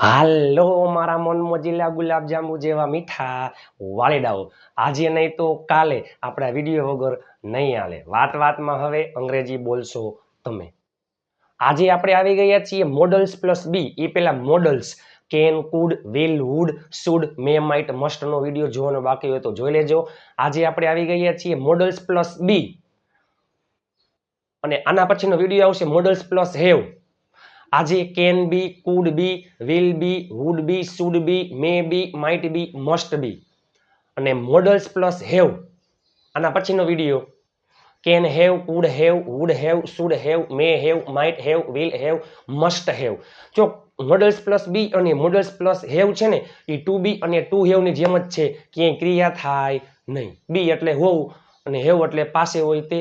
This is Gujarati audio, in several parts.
હાલો, મારા મન મોજીલા ગુલાબજાંબુ જેવા મીઠા વાળીડાઓ. આજે નહીં તો કાલે આપણા વીડિયો વગર નહીં હાલે. વાત વાતમાં હવે અંગ્રેજી બોલશો તમે. આજે આપણે આવી ગયા છીએ મોડલ્સ પ્લસ બી એ પેલા models can could will would should may might મસ્ટનો video જોવાનો બાકી હોય તો જોઈ લેજો. આજે આપણે આવી ગયા છીએ મોડલ્સ પ્લસ બી અને આના પછીનો વીડિયો આવશે મોડલ્સ પ્લસ હેવ. આજે can be could be will be would be should be may be might be must be અને મોડલ્સ પ્લસ હેવ આના પછીનો video can have could have would have should have may have might have will have must have જો મોડલ્સ પ્લસ બી અને મોડલ્સ પ્લસ હેવ છે ને, એ ટુ બી અને ટુ હેવની જેમ જ છે. ક્યાંય ક્રિયા થાય નહીં. બી એટલે હોવું અને હેવ એટલે પાસે હોય તે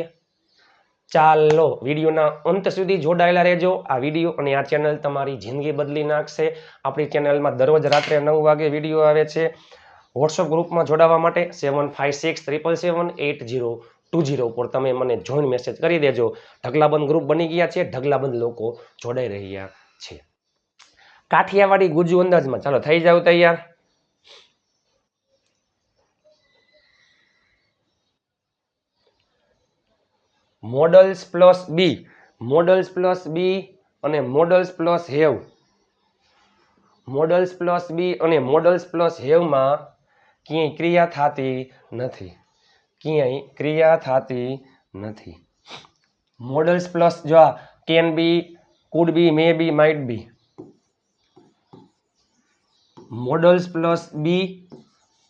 ચાલો વિડીયોના અંત સુધી જોડાયેલા રહેજો. આ વીડિયો અને આ ચેનલ તમારી જિંદગી બદલી નાખશે. આપણી ચેનલમાં દરરોજ રાત્રે નવ વાગે વીડિયો આવે છે. વોટ્સઅપ ગ્રુપમાં જોડાવા માટે seven five six triple seven eight zero two zero ઉપર તમે મને જોઈન મેસેજ કરી દેજો. ઢગલાબંધ ગ્રુપ બની ગયા છે. ઢગલાબંધ લોકો જોડાઈ રહ્યા છે. કાઠિયાવાડી ગુજુ અંદાજમાં. ચાલો થઈ જાવ તૈયાર. Modals plus be. Models plus be અને models plus have. Models plus be અને મોડલ્સ પ્લસ હેવમાં ક્યાંય ક્રિયા થતી નથી. ક્યાંય ક્રિયા થતી નથી. મોડલ્સ પ્લસ જો આ can be, could be, may be, might be. Modals plus be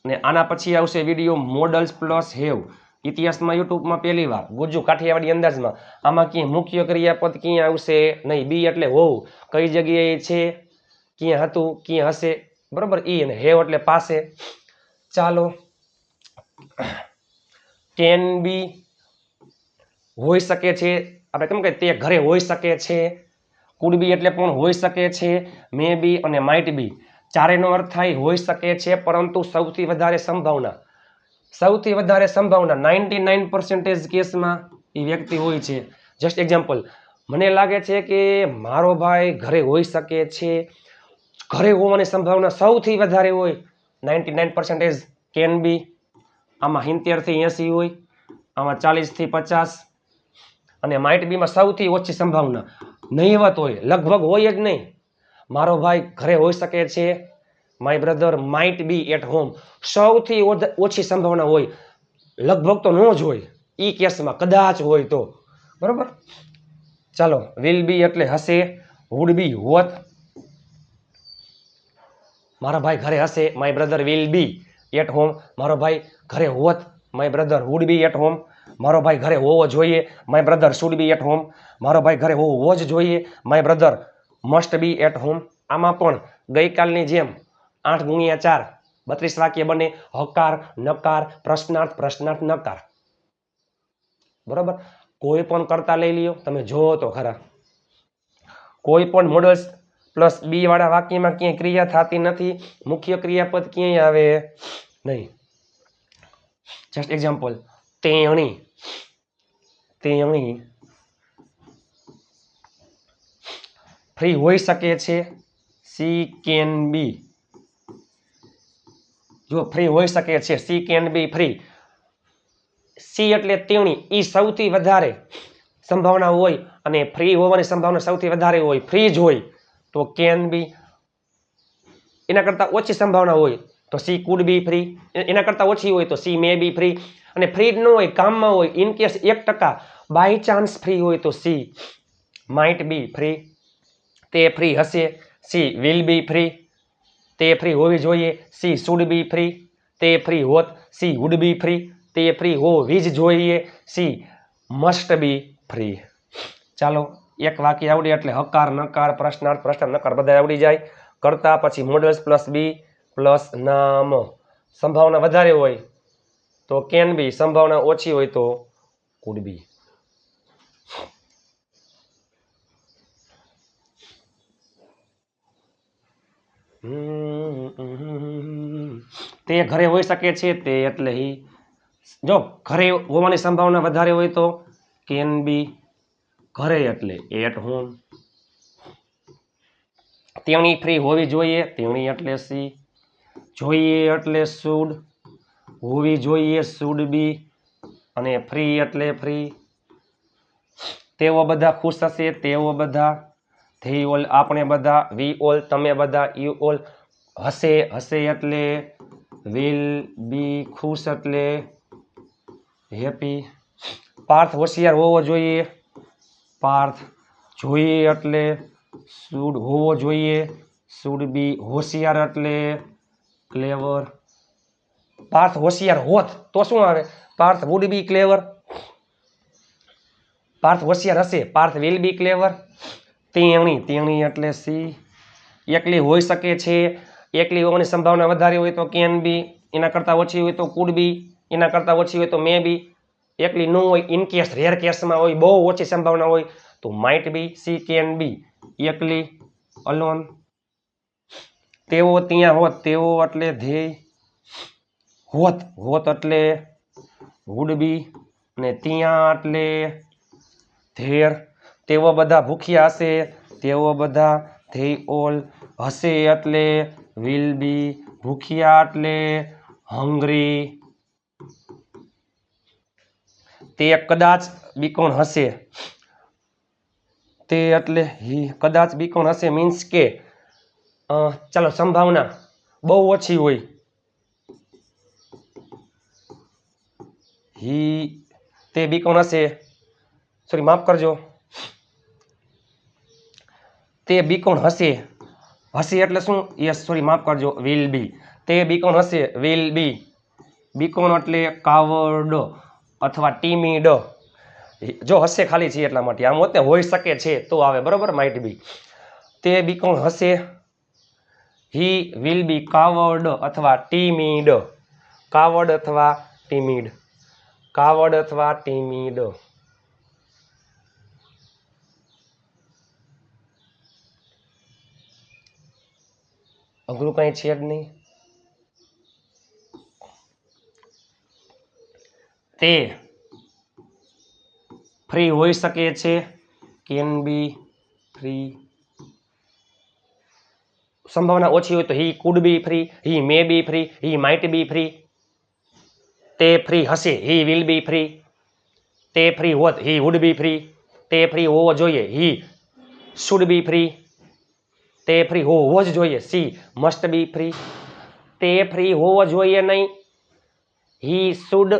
ને આના પછી આવશે વીડિયો મોડલ્સ પ્લસ હેવ. ઇતિહાસમાં યુટ્યુબમાં પહેલી વાર ગુજુ કાઠિયાવાડી અંદાજમાં. આમાં ક્યાંય મુખ્ય ક્રિયાપદ ક્યાં આવશે નહીં. બી એટલે હોવું કઈ જગ્યાએ છે, ક્યાં હતું, ક્યાં હશે, બરોબર? ઈ અને હેવ એટલે પાસે. ચાલો. કેન બી હોઈ શકે છે. આપણે કેમ કે તે ઘરે હોઈ શકે છે. કુડ બી એટલે પણ હોઈ શકે છે. મે બી અને માઇટ બી. ચારેનો અર્થ થાય હોઈ શકે છે, પરંતુ સૌથી વધારે સંભાવના. સૌથી વધારે સંભાવના નાઇન્ટી નાઇન પર્સન્ટેજ કેસમાં એ વ્યક્તિ હોય છે. જસ્ટ એક્ઝામ્પલ મને લાગે છે કે મારો ભાઈ ઘરે હોઈ શકે છે. ઘરે હોવાની સંભાવના સૌથી વધારે હોય ninety nine percentage can be આમાં સિત્તેરથી એંસી હોય, આમાં ચાલીસથી પચાસ અને માઇટ બીમાં સૌથી ઓછી સંભાવના. નહીવત હોય, લગભગ હોય જ નહીં. મારો ભાઈ ઘરે હોઈ શકે છે. My brother might be at home સૌથી ઓછી સંભાવના હોય, લગભગ તો ન જ હોય એ કેસમાં કદાચ હોય તો. બરોબર? ચાલો વિલ બી એટલે હશે વુડ બી હોત મારા ભાઈ ઘરે હશે my brother will be at home મારો ભાઈ ઘરે હોત my brother would be at home મારો ભાઈ ઘરે હોવો જોઈએ my brother should be at home મારો ભાઈ ઘરે હોવો જ જોઈએ my brother must be at home આમાં પણ ગઈકાલની જેમ આઠ ગુણ્યા ચાર. બત્રીસ વાક્ય બને. હકાર, નકાર, પ્રશ્નાર્થ પ્રશ્નાર્થ, નકાર. બરોબર? કોઈ પણ કરતા લઈ લ્યો. તમે જોવો તો ખરા. કોઈ પણ મોડલ્સ પ્લસ બી વાળા વાક્યમાં ક્યાંય ક્રિયા થતી નથી. મુખ્ય ક્રિયાપદ ક્યાંય આવે નહીં. જસ્ટ એક્ઝામ્પલ તેણી. તેણી ફ્રી હોઈ શકે છે. સી કેન બી જો ફ્રી હોઈ શકે છે she can be free she એટલે તેણી એ સૌથી વધારે સંભાવના હોય અને ફ્રી હોવાની સંભાવના સૌથી વધારે હોય ફ્રી જ હોય, તો કેન બી એના કરતાં ઓછી સંભાવના હોય, તો સી કુડ બી ફ્રી એના કરતાં ઓછી હોય, તો સી મે બી ફ્રી અને ફ્રી ન હોય, કામમાં હોય ઇન કેસ એક ટકા બાય ચાન્સ ફ્રી હોય, તો સી માઇટ બી ફ્રી તે ફ્રી હશે સી વિલ બી ફ્રી તે ફ્રી હોવી જોઈએ, સી શુડ બી ફ્રી તે ફ્રી હોત, સી વુડ બી ફ્રી તે ફ્રી હોવી જ જોઈએ, સી મસ્ટ બી ફ્રી ચાલો, એક વાક્ય આવડી એટલે હકાર, નકાર, પ્રશ્નાર્થ, પ્રશ્ન, નકાર બધા આવડી જાય. કરતા પછી મોડલ્સ પ્લસ બી પ્લસ નામ. સંભાવના વધારે હોય તો કેન બી સંભાવના ઓછી હોય તો કુડ બી તે ઘરે હોઈ શકે છે તે એટલે હી જો ઘરે હોવાની સંભાવના વધારે હોય તો કેન બી ઘરે એટલે એટ હોમ. તેણી ફ્રી હોવી જોઈએ, તેણી એટલે સી. જોઈએ એટલે શુડ, હોવી જોઈએ શુડ બી, અને ફ્રી એટલે ફ્રી. તેઓ બધા ખુશ હશે, તેઓ બધા ધે ઓલ આપણે બધા વી ઓલ તમે બધા યુ ઓલ હશે હશે એટલે વિલ બી ખુશ એટલે હેપી પાર્થ હોશિયાર હોવો જોઈએ. પાર્થ જોઈએ એટલે શુડ હોવો જોઈએ. શુડ બી હોશિયાર એટલે ક્લેવર પાર્થ હોશિયાર હોત તો શું આવે? Parth would be clever Parth હોશિયાર હશે, પાર્થ વિલ બી ક્લેવર તેણી તેણી એટલે સી. એકલી હોઈ શકે છે. એકલી હોવાની સંભાવના વધારે હોય તો કેન બી, એના કરતાં ઓછી હોય તો કુડ બી, એના કરતાં ઓછી હોય તો મે બી. એકલી ન હોય, ઇન કેસ, રેર કેસમાં હોય, બહુ ઓછી સંભાવના હોય, તો might be, she can be. એકલી, અલોન. તેઓ ત્યાં હોત, તેઓ એટલે ધ્યેય હોત. હોત એટલે વુડ બી અને ત્યાં એટલે ધેર. તેઓ બધા ભૂખ્યા હશે. તેઓ બધા ધે ઓલ હશે એટલે વિલ બી ભૂખ્યા એટલે હંગ્રી તે કદાચ બીકોણ હશે. તે એટલે હી કદાચ બીકોણ હશે મીન્સ કે અ, ચાલો સંભાવના બહુ ઓછી હોય. હી તે બીકોણ હશે. સોરી માફ કરજો. તે બીકોણ હશે? હશે એટલે શું? યસ સોરી માફ કરજો. વિલ બી તે બીકોણ હશે? વિલ બી બીકોણ એટલે કાવડ અથવા ટીમીડ જો હશે ખાલી છે એટલા માટે. આમ હોતે હોઈ શકે છે તો આવે, બરાબર? માઇટ બી તે બીકોણ હશે? હી વિલ બી કાવડ અથવા ટીમીડ કાવડ અથવા ટીમીડ કાવડ અથવા ટીમીડ અઘરું કંઈ છે જ નહીં. તે ફ્રી હોઈ શકે છે, કેન બી ફ્રી. સંભાવના ઓછી હોય તો he could be free, he may be free, he might be free. તે ફ્રી હશે, હી વિલ બી ફ્રી. તે ફ્રી હોત, હી વુડ બી ફ્રી. તે ફ્રી હોવો જોઈએ, હી શુડ બી ફ્રી. તે ફ્રી હોવો જ જોઈએ. સી મસ્ટ બી ફ્રી તે ફ્રી હોવો જોઈએ નહીં. He should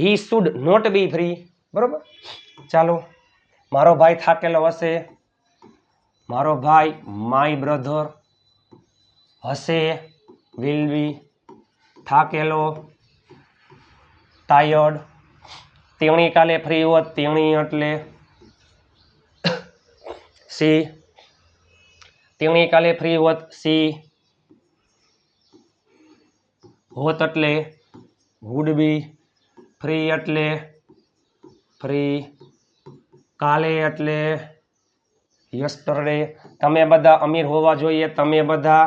he should not be free બરાબર? ચાલો, મારો ભાઈ થાકેલો હશે. મારો ભાઈ માય બ્રધર હશે. વિલ બી થાકેલો ટાયર્ડ તેણી કાલે ફ્રી હોત, તેણી એટલે. સી તેણી કાલે ફ્રી હોત સી. હોત એટલે વુડ બી ફ્રી એટલે ફ્રી કાલે એટલે યસ્ટરડે તમે બધા અમીર હોવા જોઈએ, તમે બધા.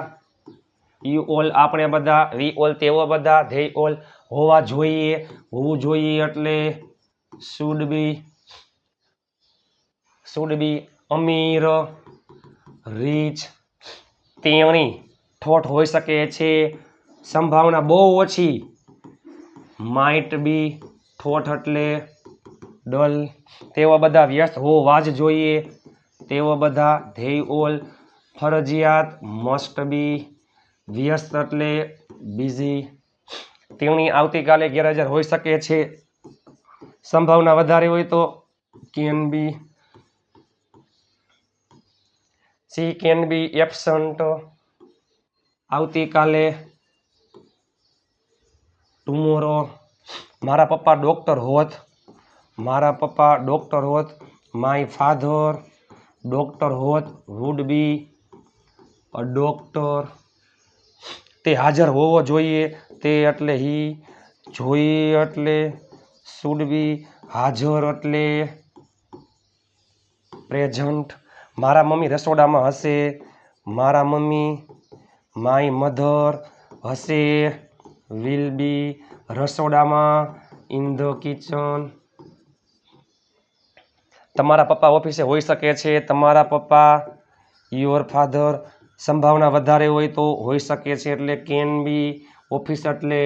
યુ ઓલ આપણે બધા, વી ઓલ તેઓ બધા, ધે ઓલ હોવા જોઈએ, હોવું જોઈએ એટલે શુડ બી શુડ બી અમીર. રીચ તેણી ઠોઠ હોઈ શકે છે. સંભાવના બહુ ઓછી. માઇટ બી ઠોઠ એટલે ડલ. તેઓ બધા વ્યસ્ત હોવા જ જોઈએ. તેઓ બધા ધેય ઓલ ફરજિયાત મસ્ટ બી વ્યસ્ત એટલે બિઝી તેણી આવતીકાલે ગેરહાજર હોઈ શકે છે. સંભાવના વધારે હોય તો can be she can be absent આવતીકાલે ટુમોરો મારા પપ્પા ડૉક્ટર હોત, મારા પપ્પા ડૉક્ટર હોત માય ફાધર ડૉક્ટર હોત વુડ બી અ ડૉક્ટર તે હાજર હોવો જોઈએ, તે એટલે હી જોઈએ એટલે શુડ બી હાજર એટલે પ્રેઝન્ટ મારા મમ્મી રસોડામાં હશે, મારા મમ્મી માય મધર હશે વિલ બી રસોડામાં ઇન ધ કિચન તમારા પપ્પા ઓફિસે હોઈ શકે છે, તમારા પપ્પા યોર ફાધર સંભાવના વધારે હોય તો હોઈ શકે છે, એટલે કેન બી ઓફિસ એટલે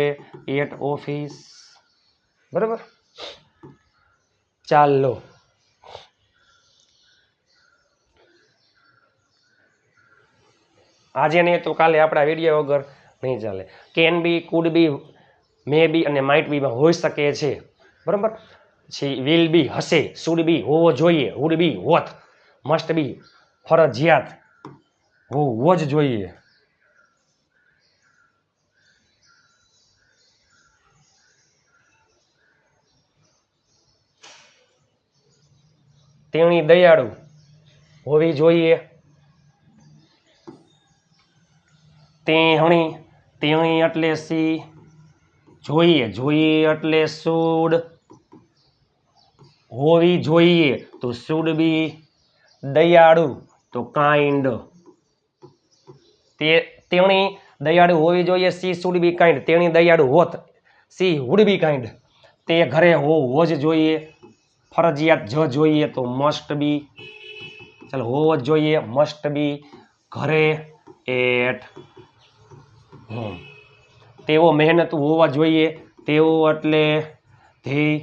એટ ઓફિસ બરાબર? ચાલો. આજે નહીં તો કાલે આપણા વીડિયો વગર નહીં ચાલે. Can be could be may બી અને માઇટ બીમાં હોઈ શકે છે. બરાબર? પછી વિલ બી હશે શુડ બી હોવો જોઈએ વુડ બી હોત મસ્ટ બી ફરજિયાત હોવો જ જોઈએ. તેણી દયાળુ હોવી જોઈએ. તેણી તેણી એટલે સી. જોઈએ જોઈએ એટલે શુડ હોવી જોઈએ તો શુડ બી. દયાળુ તો કાઇન્ડ. તે, તેણી દયાળુ હોવી જોઈએ, સી શુડ બી કાઇન્ડ. તેણી દયાળુ હોત, સી વુડ બી કાઇન્ડ. તે ઘરે હોવો જ જોઈએ, ફરજિયાત જ જોઈએ તો મસ્ટ બી. ચાલો, હોવો જ જોઈએ, મસ્ટ બી. ઘરે એટ. તેઓ મહેનતુ હોવા જોઈએ. તેઓ એટલે ધ્યેય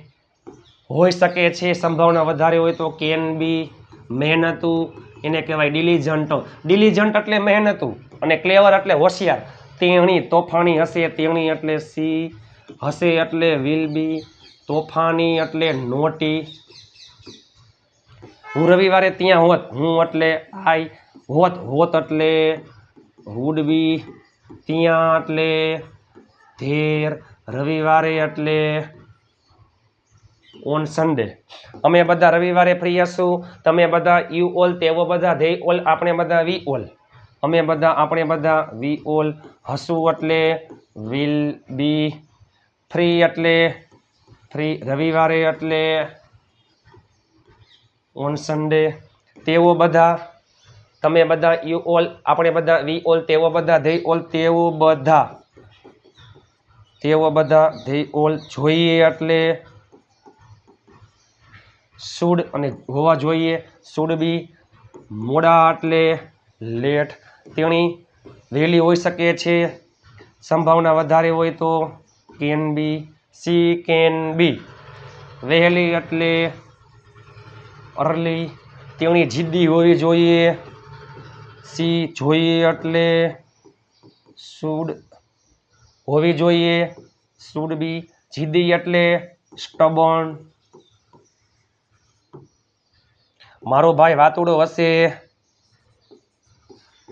હોઈ શકે છે સંભાવના વધારે હોય તો કેન બી મહેનતુ, એને કહેવાય ડિલિજન્ટ ડિલિજન્ટ એટલે મહેનતુ અને ક્લેવર એટલે હોશિયાર. તેણી તોફાની હશે, તેણી એટલે સી હશે એટલે વિલ બી તોફાની એટલે નોટી. હું રવિવારે ત્યાં હોત, હું એટલે આઈ હોત હોત એટલે વુડ બી ત્યાં એટલે ધેર, રવિવારે એટલે ઓન સન્ડે અમે બધા રવિવારે ફ્રી હશું. તમે બધા યુ ઓલ, તેઓ બધા ધે ઓલ, આપણે બધા વી ઓલ. અમે બધા, આપણે બધા વી ઓલ હસું એટલે વિલ બી ફ્રી એટલે ફ્રી રવિવારે એટલે ઓન સન્ડે તેઓ બધા તમે બધા યુ ઓલ, આપણે બધા વી ઓલ, તેઓ બધા, ધે ઓલ, તેઓ બધા. તેઓ બધા, ધે ઓલ જોઈએ એટલે શુડ અને હોવા જોઈએ. શુડ બી મોડા એટલે લેટ. તેણી વહેલી હોઈ શકે છે. સંભાવના વધારે હોય તો can be she can be. વહેલી એટલે અર્લી. તેણી જિદ્દી હોવી જોઈએ. સી જોઈએ એટલે શુડ હોવી જોઈએ. શુડ બી જીદી એટલે સ્ટબન. મારો ભાઈ વાતુડો હશે.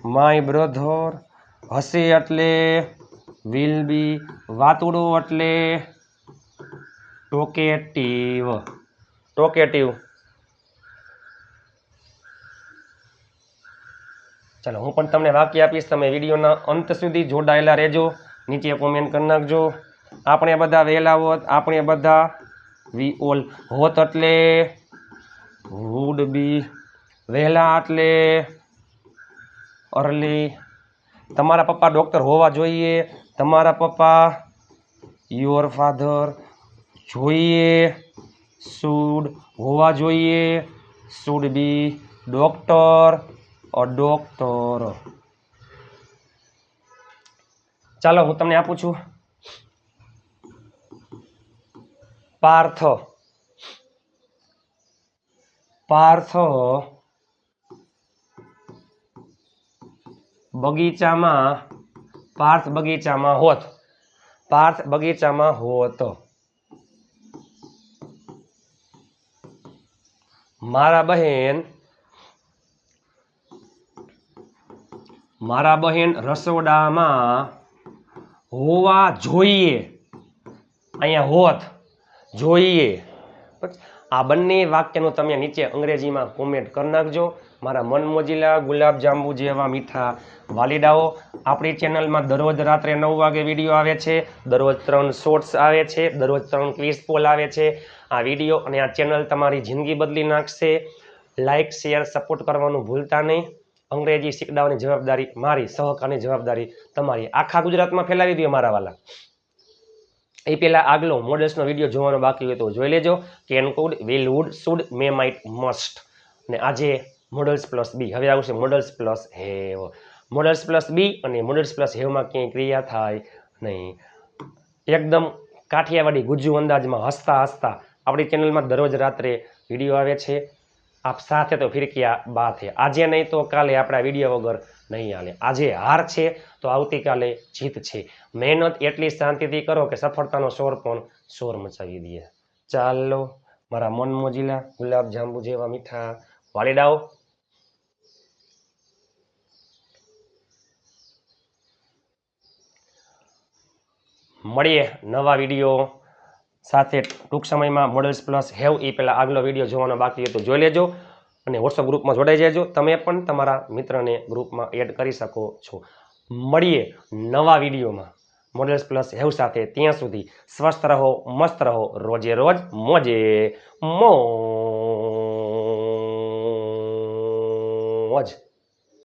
માય બ્રધર હશે એટલે વિલ બી વાતુડો એટલે ટોકેટિવ. ટોકેટિવ. ચાલો, હું પણ તમને વાક્ય આપીશ, તમે વિડીયોના અંત સુધી જોડાયેલા રહેજો, નીચે કોમેન્ટ કરી નાખજો. આપણે બધા વહેલા હોત, આપણે બધા વી ઓલ હોત એટલે વુડ બી વહેલા એટલે અર્લી તમારા પપ્પા ડૉક્ટર હોવા જોઈએ, તમારા પપ્પા યોર ફાધર જોઈએ શુડ હોવા જોઈએ should be doctor a doctor. ચાલો, હું તમને આપું છું. પાર્થ. પાર્થ બગીચામાં પાર્થ બગીચામાં હોત. પાર્થ બગીચામાં હોત. મારા બહેન મારા બહેન રસોડામાં હોવા જોઈએ. અહીંયા હોત, જોઈએ. આ બંને વાક્યનું તમે નીચે અંગ્રેજીમાં કોમેન્ટ કરી નાખજો. મારા મનમોજીલા ગુલાબજાંબુ જેવા મીઠા વાલીડાઓ આપણી ચેનલમાં દરરોજ રાત્રે નવ વાગે વીડિયો આવે છે, દરરોજ ત્રણ શોર્ટ્સ આવે છે, દરરોજ ત્રણ ક્વિઝ પોલ આવે છે. આ વીડિયો અને આ ચેનલ તમારી જિંદગી બદલી નાખશે. લાઇક શેર સપોર્ટ કરવાનું ભૂલતા નહીં. અંગ્રેજી શીખડાવવાની જવાબદારી મારી, સહકારની જવાબદારી તમારી. આખા ગુજરાતમાં ફેલાવી દઈએ મારા વાલા. એ પહેલાં આગલો મોડલ્સનો વીડિયો જોવાનો બાકી હોય તો જોઈ લેજો. Can could will would should may might must અને આજે મોડલ્સ પ્લસ બી હવે આવશે models plus have. Models plus be અને મોડલ્સ પ્લસ હેવમાં ક્યાંય ક્રિયા થાય નહીં. એકદમ કાઠિયાવાડી ગુજ્જુ અંદાજમાં હસતા હસતા આપણી ચેનલમાં દરરોજ રાત્રે વીડિયો આવે છે. આપ સાથે તો ફિર બાત હે આજે નહીં તો કાલે આપણા વીડિયો વગર નહીં હાલે. આજે હાર છે તો આવતીકાલે જીત છે. મહેનત એટલી શાંતિથી કરો કે સફળતાનો શોર પણ શોર મચાવી દે ચાલો, મારા મન મોજીલા ગુલાબજાંબુ જેવા મીઠા વાલીડાઓ મળીએ નવા વીડિયો સાથે ટૂંક સમયમાં મોડલ્સ પ્લસ હેવ એ પહેલાં આગલો વીડિયો જોવાનો બાકી હતો જોઈ લેજો અને વોટ્સઅપ ગ્રુપમાં જોડાઈ જજો. તમે પણ તમારા મિત્રને ગ્રુપમાં એડ કરી શકો છો. મળીએ નવા વિડીયોમાં. મોડલ્સ પ્લસ હેવ સાથે ત્યાં સુધી સ્વસ્થ રહો, મસ્ત રહો, રોજે રોજ મોજે મોજ.